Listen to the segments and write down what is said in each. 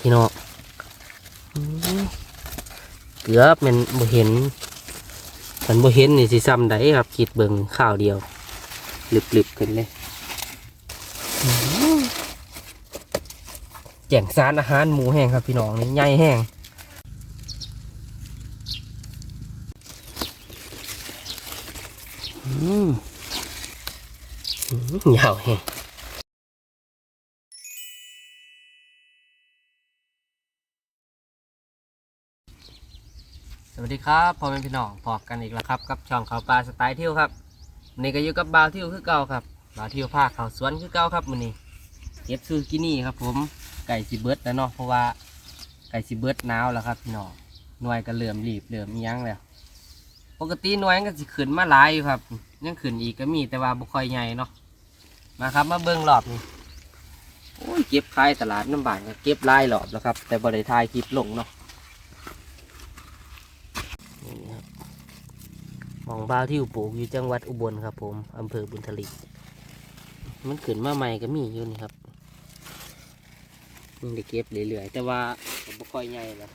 พี่น้องเกือบมันบ่เห็นมันบ่เห็นนี่สิซ้ำได้ครับคิดเบิ่งข้าวเดียวหลึบๆขึ้นเลยแจ่งสารอาหารหมูแห้งครับพี่น้องนี่ใหญ่แห้งอืมอื้อยาวแห้ง วัสดีครับพ่อแม่พี่น้องพบกันอีกแล้วครับกับช่องเขาปลาสไตล์เที่ยวครับวันนี้ก็อยู่กับบาวเที่ยวคือเก่าครับบาวเที่ยวภาคเขาสวนคือเก่าครับวันนี้เก็บซูกินี่ครับ ผมไก่สิเบิร์ดแล้วเนาะเพราะว่าไก่สิเบิร์ดหนาวแล้วครับพี่น้องหน่วยก็เริ่มรีบเริ่มอิหยังแล้วปกติหน่วยก็สิขึ้นมาหลายอยู่ครับยังขึ้นอีกก็มีแต่ว่าบุคอยใหญ่เนาะมาครับมาเบิ้งรอบนี้โอ้ยเก็บขายตลาดน้ำบานก็เก็บลายรอบแล้วครับ แต่บริทายคลิปลงเนาะ นี่ครับ หมองบ้าวที่อยู่ปลูกอยู่จังหวัดอุบลครับ ผมอำเภอบุญทลีมันขึ้นมาใหม่ก็มีอยู่นี่ครับมันได้เก็บเรื่อยๆแต่ว่าผมไม่ค่อยใหญ่แล้ว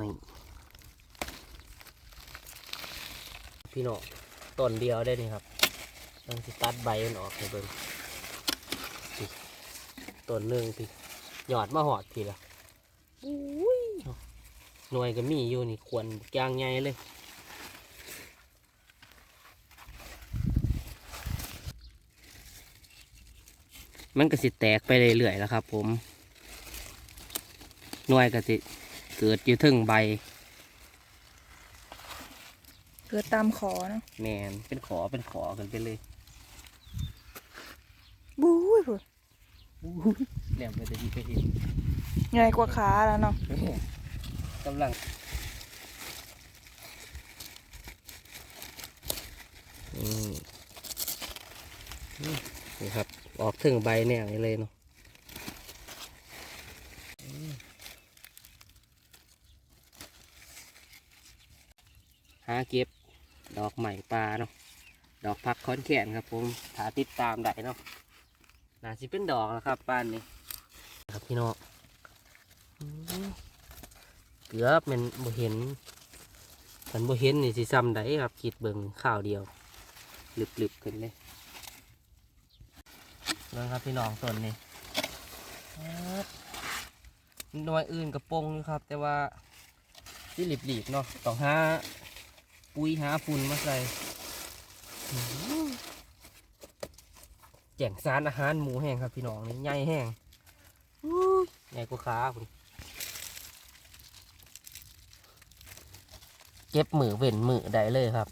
นี่พี่น้องต้นเดียวได้นี่ครับต้องสตัดใบมันออกให้เบิ่งต้นหนึ่งพี่ หยอดมาหอดพี่ละอุ้ยหน่วยก็มีอยู่นี่ควรกลางใหญ่เลยมันก็สิแตกไปเรื่อยๆแล้วครับ ผม หน่วยก็สิเกิดอยู่ถึงใบ เกิดตามขอเนาะแมนเป็นขอเป็นขอกันไปเลยบู๊ยพุ่น อุ้ยแหลมไปแต่ดีไปเห็นใหญ่กว่าขาแล้วเนาะกำลังอืมนี่ครับ ออกถึงใบแนวนี้เลยเนาะอืมหาเก็บดอกใหม่ปลาเนาะดอกพักค้อนแขนครับผมถ้าติดตามได้เนาะ น่าสิเป็นดอกแล้วครับป้านนี้ครับพี่น้องเกือบแมันบ่เห็นมันบ่เห็นนี่สิซ้ำได้ครับคิดเบิ่งข้าวเดียวหลึบๆขึ้นเลยเบิ่งครับพี่น้องต้นนี้หน่วยอื่นกระปงอยู่ครับ แต่ว่าที่หลีบๆเนาะต้องหาปุ๋ยหาฝุ่นมาใส่ แจ่งสารอาหารหมูแห้งครับพี่น้องนี่ใหญ่แห้งอู้ยใหญ่กว่าขาคุณเก็บมือเว้นมือได้เลยครับ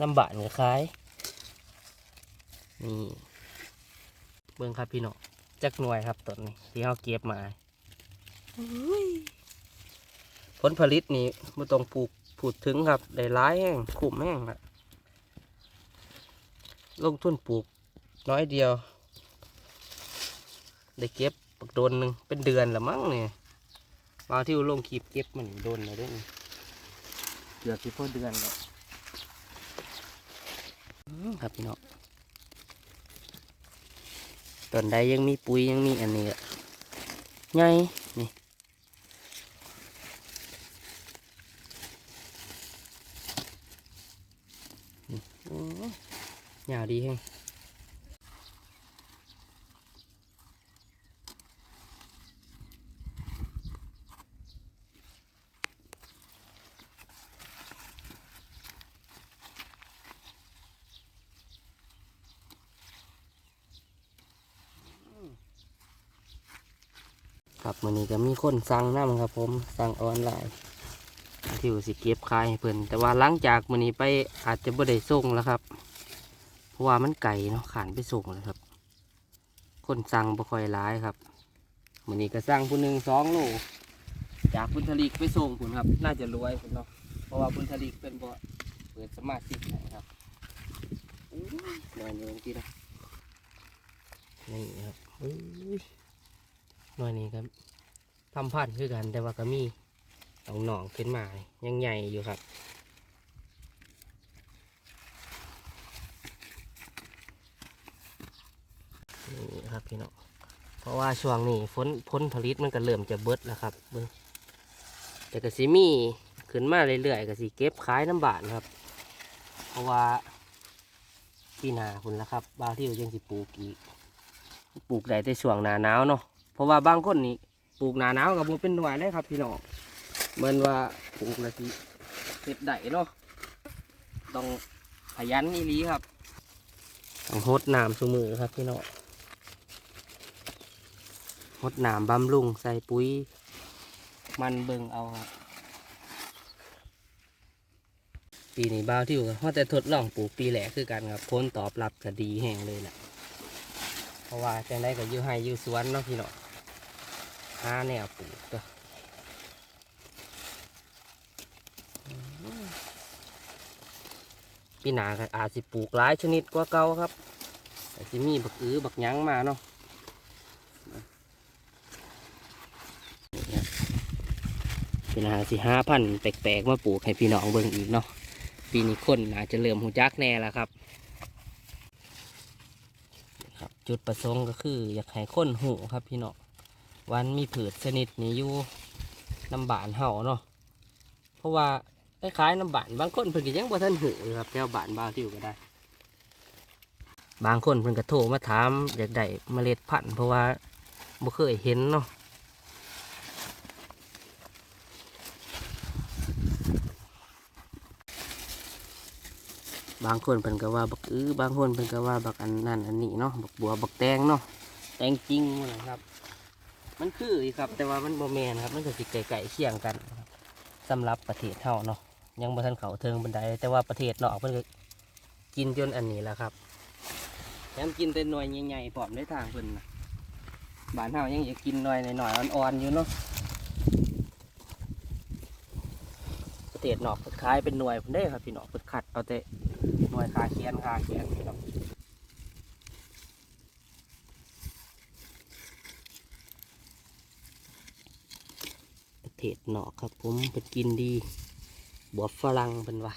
น้ำบานก็คล้ายนี่เบิ้งครับพี่น้องจักหน่วยครับต้นนี้ที่เขาเก็บมาผลผลิตนี่ไม่ต้องปลูกพูดถึงครับได้ร้ายแห้งคุ้มแห้งครับ ลงทุนปลูกน้อยเดียว ได้เก็บปักโดนหนึ่งเป็นเดือนละมั้งเนี่ยมาที่ลงคลิปเก็บมันโดนเลยเด้วยเกือบที่พ่อเดือนแล้วอืมครับพี่น้องตอนใดยังมีปุ๋ยยังมีอันนี้อะไงนี่นี่โอ้ยยาว ดีแฮงครับมื้อนี้ก็มีคนสั่งน้ำครับผมสั่งออนไลน์ที่ว่สิเก็บขายให้เพิ่นแต่ว่าหลังจากมื้อนี้ไปอาจจะบ่ได้ส่งแล้วครับ เพราะว่ามันไก่เนาะขานไปส่งเลยครับ คนสั่งบ่ค่อยร้ายครับมื้อนี้ก็สั่งผู้หนึ่งสองโลจากพุนทลีกไปส่งคุณครับ น่าจะรวยคุณเนาะเพราะว่าพุนทลีกเป็นบ่เปิดสมาชิกให้ครับอู้ยนอนอยู่ตรงที่นะนี่ครับอุ้ยหน่อยนี้ครับทำพันธุ์คือกันแต่ว่าก็มีหนองหนองขึ้นมายังใหญ่อยู่ครับ ครับพี่น้องเพราะว่าช่วงนี้ฝนผลผลิตมันก็เริ่มจะเบิดแล้วครับเบิ่งแต่ก็สิมีขึ้นมาเรื่อยๆก็สิเก็บขายน้ำบาทครับ เพราะว่าปีหน้าคุณละครับบางที่ยังสิปลูกอีกปลูกได้แต่ช่วงหนาหนาวเนาะเพราะว่าบางคนนี่ปลูกหนาหนาวกับโมเป็นหน่วยเลยครับพี่น้องเหมือนว่าปลูกและสิเห็ดได้เนาะต้องขยันอีหลีครับต้องโหดน้ำสมือครับพี่น้อง ดน้ำบำรุงใส่ปุ๋ย มันเบิ่งเอาครับปีนี้บ้าวที่อยู่เพราะแต่ทดลองปลูกปีแหลกคือกันครับผลตอบรับก็ดีแห้งเลยแหละเพราะว่าจังได้ก็อยู่ให้ยู่สวนเนาะพี่เนาะหาแนวปลูกตัวปีหนาก็อาจสิปลูกหลายชนิดกว่าเก่าครับแต่สิมีบักอื้อบักยั้งมาเนาะนี่ครับ ปีหนาสิห้าพันแปลกๆมาปลูกให้พี่น้องเบิ่งอีกเนาะปีนี้คนอาจจะเริ่มหูจักแน่แล้วครับครับ จุดประสงค์ก็คือ อยากให้คนหูครับพี่น้องวันมีผืดชนิดนี้อยู่น้ำบานเห่าเนาะเพราะว่าคล้ายๆน้ำบานบางคนเพิ่นก็ยังบ่ทันหูครับแถวบานบางที่อยู่ก็ได้ บางคนเพิ่นก็โทรมาถามอยากได้เมล็ดพันธุ์เพราะว่าบ่เคยเห็นเนาะ บางคนเพิ่นก็ว่าบักอื้อบางคนเพิ่นก็ว่าบักอันนั่นอันนี้เนาะบักบัวบักแตงเนาะแตงจริงมันนะครับ มันคือครับ แต่ว่ามันโมแมนครับ มันก็สิไก่เคียงกันสำหรับประเทศเฮาเนาะยังบ่ทันเขาเทิงบันไดแต่ว่าประเทศนอกเพิ่นก็กินจนอันนี้แล้วครับแถมกินแต่หน่วยใหญ่ๆพร้อมในทางเพิ่นนะบ้านเฮายังอยากกินหน่อยหน่อยๆอ่อนๆอยู่เนาะ ประเศนอกเพิ่นขายเป็นหน่วยเพิ่นได้ครับพี่น้องเพิ่นคัดเอาแต่หน่วยคาเคียนคาเคียนพี่น้องประเทศนอกครับผมเป็นกินดีบวบฝรั่งเป็นว่า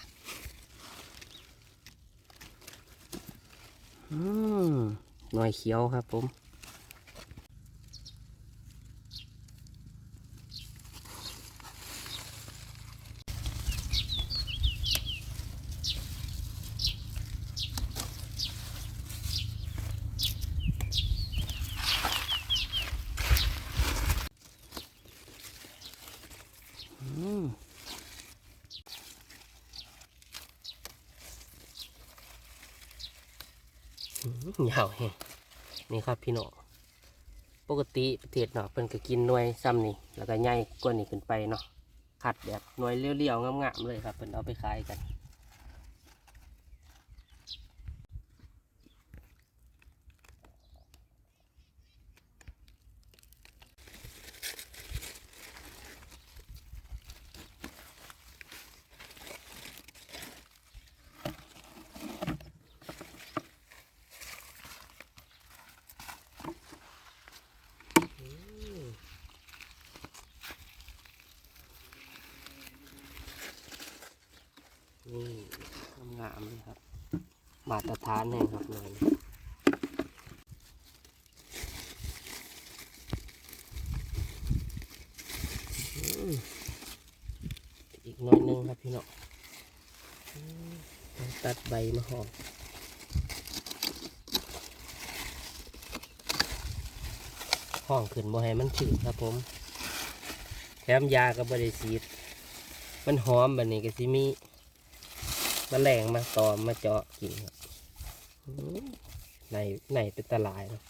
อืมหน่วยเขียวครับผม อืมอื้อหือ ยาวแฮงนี่ครับพี่น้องปกติประเทศเนาะเพิ่นก็กินหน่วยซ้ำนี่แล้วก็ใหญ่กว่านี้ขึ้นไปเนาะขัดแบบหน่วยเลี้ยวๆงามๆเลยครับเพิ่นเอาไปขายกัน นี่งามเลยครับ มาตรฐานเลยครับเลยอืมอีกน้อยนึงครับพี่น้องอืมต้องตัดใบมาห่อห้องขึ้นบ่ให้มันชื้นครับผม แถมยากับบริสีดมันหอมแบบนี้ก็สิมี มแมลงมาตอมมาเจาะกินครับในในเป็นตลายนะ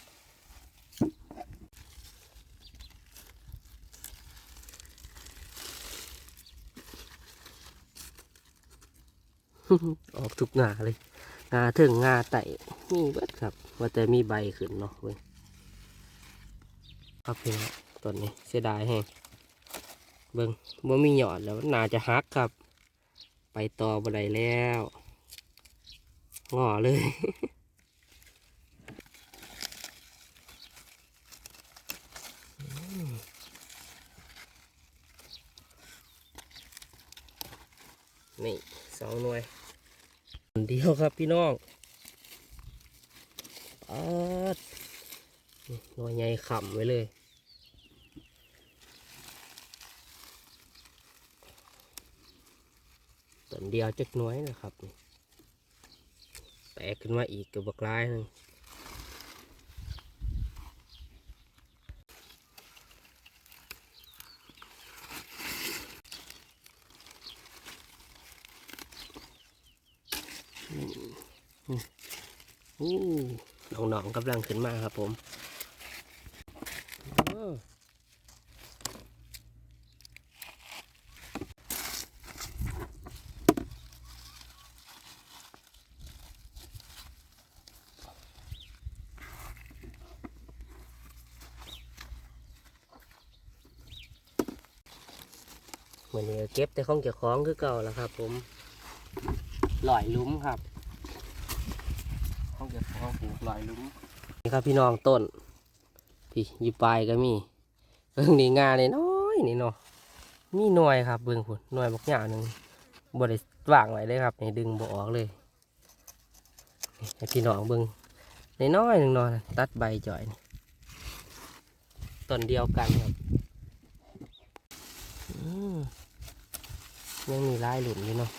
ออกทุกงาเลย งาถึงงาไต่มีเบิดครับ ว่าแต่มีใบขึ้นเนาะเว้ยครับพี่น้องต้นนี้เสียดายแฮงเบิ่งบ่มีหยอดแล้วน่าจะหักครับ ไปต่อบ่ไดแล้วงอเลย นี่สองหน่วยเดียวครับพี่น้องปัดหน่วยใหญ่ขำไว้เลย ต้น เดียวจักน้อยนะครับนี่แตกขึ้นมาอีกกับบักลายหนึงอืมอืมอู้น้องๆกำลังขึ้นมาครับผมอ้อ เหมือนนี้ก็เก็บแต่ของเกี่ยวของคือเก่าแล้วครับ ผมลอยหลุ้มครับของเกี่ยวของปลูกลอยหลุ้มนี่ครับพี่น้องต้นพี่อยีปลายก็มีเบิ่งนี่งาเลยน้อยนี่เนาะมีหน่วยครับเบิ่งผุนหน่วยบักหยาหนึ่งบริวางไว้เลยครับนี่ดึงบ่ออกเลยนี่ให้พี่น้องเบิ่งน้อยๆหนึ่งเนอนตัดใบจ่อยนี่ต้นเดียวกันครับอืม ยังมีลายหลุมอยู่เนาะ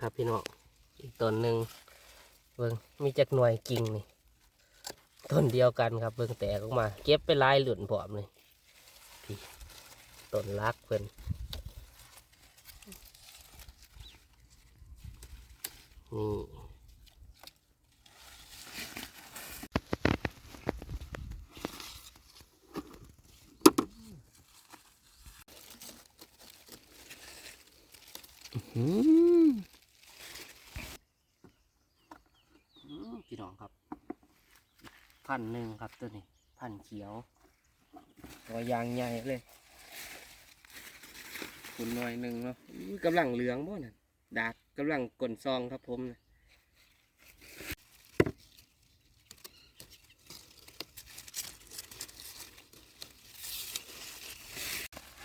ครับพี่น้องอีกต้นหนึ่งเบิ้งมีจักหน่วยกิ่งนี่ต้นเดียวกันครับเบิ้งแตกออกมา เก็บไปลายหลุนพร้อมเลยพี่ต้นรักเพื่อน อืมอืม พี่น้องครับ พันหนึ่งครับตัวนี้ พันเขียว ตัวยางใหญ่เลยคุณหน่อยหนึ่งเนาะกำลังเหลืองบ่น่ะดากกำลังกลนซองครับผมนะ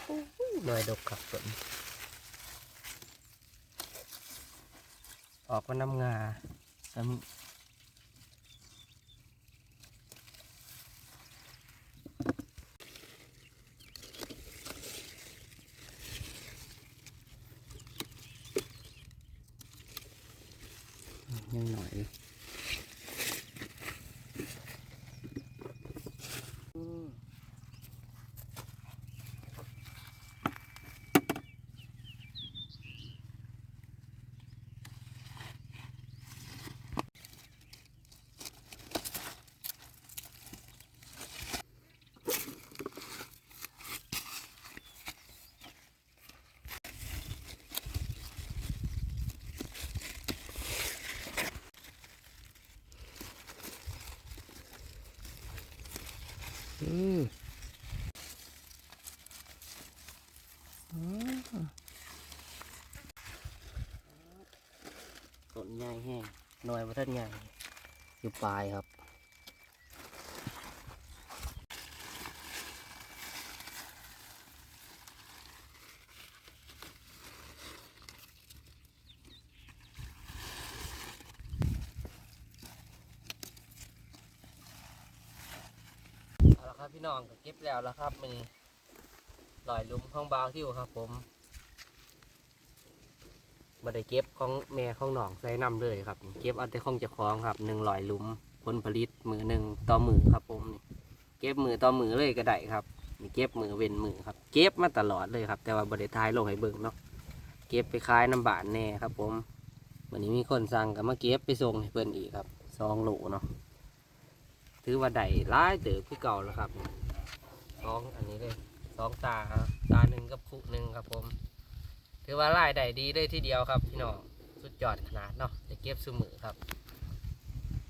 โอ้ยหน่อยดกครับผม ออกมาน้ำงาส อือต้นใหญ่แห้งหน่อยว่าท่านใหญ่อยู่ปลายครับ เอาละครับ พี่น้องก็เก็บแล้วแล้วครับมันลอยลุมของบาวที่อยู่ครับ ผมบ่ได้เก็บของแม่ของหนองใส่น้ำเลยครับ เก็บเอาแต่ของเจ้าของครับหนึ่งลอยลุมผลผลิตมือหนึ่งต่อมือครับ ผมนี่เก็บมือต่อมือเลยก็ได้ครับนี่เก็บมือเว้นมือครับ เก็บมาตลอดเลยครับ แต่ว่าบ่ได้ทายลงให้เบิ่งเนาะเก็บไปขายน้ำบานแน่ครับ ผมวันนี้มีคนสั่งก็มาเก็บไปส่งให้เพิ่อนอีกครับสองโหลเนาะ ถือว่าได้ร้ายเติบคือเก่าแล้วครับสองอันนี้เลยสองตาตาหนึ่งกับคู่หนึ่งครับผม ถือว่าร้ายได้ดีเลยทีเดียวครับพี่น้องสุดยอดขนาดเนาะจะเก็บสมือครับ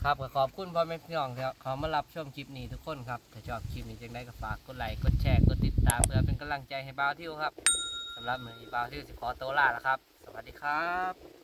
ครับขอบคุณพ่อแม่พี่น้องที่เขามารับชมคลิปนี้ทุกคนครับถ้าชอบคลิปนี้จังได้ก็ฝากกดไลค์กดแชร์กดติดตามเพื่อเป็นกำลังใจให้บ่าวทิวครับสำหรับมือนี้บ่าวทิวสิขอตัวลาแล้วครับ สวัสดีครับ